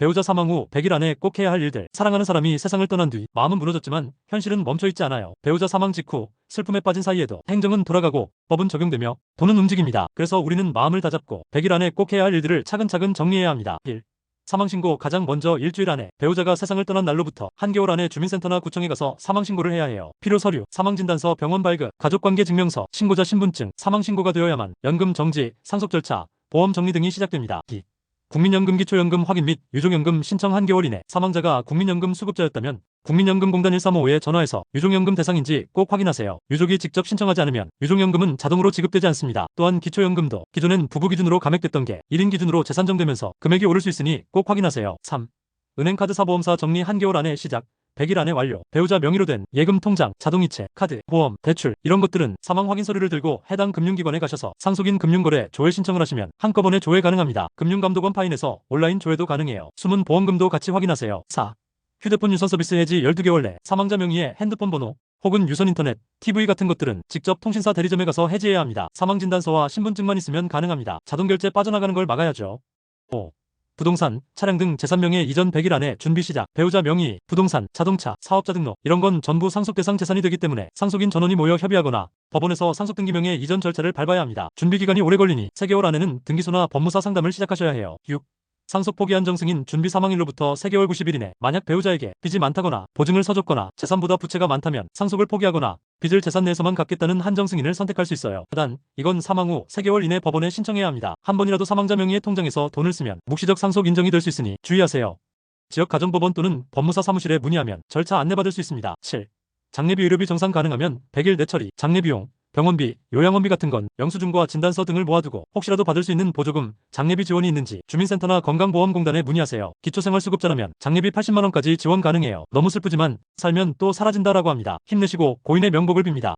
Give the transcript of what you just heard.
배우자 사망 후 100일 안에 꼭 해야 할 일들. 사랑하는 사람이 세상을 떠난 뒤 마음은 무너졌지만 현실은 멈춰있지 않아요. 배우자 사망 직후 슬픔에 빠진 사이에도 행정은 돌아가고 법은 적용되며 돈은 움직입니다. 그래서 우리는 마음을 다잡고 100일 안에 꼭 해야 할 일들을 차근차근 정리해야 합니다. 1. 사망신고 가장 먼저 일주일 안에 배우자가 세상을 떠난 날로부터 한개월 안에 주민센터나 구청에 가서 사망신고를 해야 해요. 필요 서류, 사망진단서, 병원 발급, 가족관계 증명서, 신고자 신분증, 사망신고가 되어야만 연금 정지, 상속 절차, 보험 정리 등이 시작됩니다. 2. 국민연금 기초연금 확인 및 유종연금 신청 한개월 이내 사망자가 국민연금 수급자였다면 국민연금공단 1355에 전화해서 유종연금 대상인지 꼭 확인하세요. 유족이 직접 신청하지 않으면 유종연금은 자동으로 지급되지 않습니다. 또한 기초연금도 기존엔 부부 기준으로 감액됐던 게 1인 기준으로 재산정되면서 금액이 오를 수 있으니 꼭 확인하세요. 3. 은행카드 사보험사 정리 한개월 안에 시작 100일 안에 완료. 배우자 명의로 된 예금 통장, 자동이체, 카드, 보험, 대출 이런 것들은 사망 확인 서류를 들고 해당 금융기관에 가셔서 상속인 금융거래 조회 신청을 하시면 한꺼번에 조회 가능합니다. 금융감독원 파인에서 온라인 조회도 가능해요. 숨은 보험금도 같이 확인하세요. 4. 휴대폰 유선 서비스 해지 12개월 내 사망자 명의의 핸드폰 번호 혹은 유선 인터넷, TV 같은 것들은 직접 통신사 대리점에 가서 해지해야 합니다. 사망 진단서와 신분증만 있으면 가능합니다. 자동 결제 빠져나가는 걸 막아야죠. 5. 부동산, 차량 등 재산 명의 이전 100일 안에 준비 시작. 배우자 명의, 부동산, 자동차, 사업자 등록 이런 건 전부 상속 대상 재산이 되기 때문에 상속인 전원이 모여 협의하거나 법원에서 상속 등기 명의 이전 절차를 밟아야 합니다. 준비 기간이 오래 걸리니 3개월 안에는 등기소나 법무사 상담을 시작하셔야 해요. 6. 상속 포기 한정 승인 준비 사망일로부터 3개월 90일 이내 만약 배우자에게 빚이 많다거나 보증을 서줬거나 재산보다 부채가 많다면 상속을 포기하거나 빚을 재산 내에서만 갚겠다는 한정 승인을 선택할 수 있어요. 단 이건 사망 후 3개월 이내 법원에 신청해야 합니다. 한 번이라도 사망자 명의의 통장에서 돈을 쓰면 묵시적 상속 인정이 될 수 있으니 주의하세요. 지역 가정법원 또는 법무사 사무실에 문의하면 절차 안내받을 수 있습니다. 7. 장례비 의료비 정산 가능하면 100일 내처리, 장례비용, 병원비, 요양원비 같은 건 영수증과 진단서 등을 모아두고 혹시라도 받을 수 있는 보조금, 장례비 지원이 있는지 주민센터나 건강보험공단에 문의하세요. 기초생활수급자라면 장례비 80만원까지 지원 가능해요. 너무 슬프지만 살면 또 사라진다라고 합니다. 힘내시고 고인의 명복을 빕니다.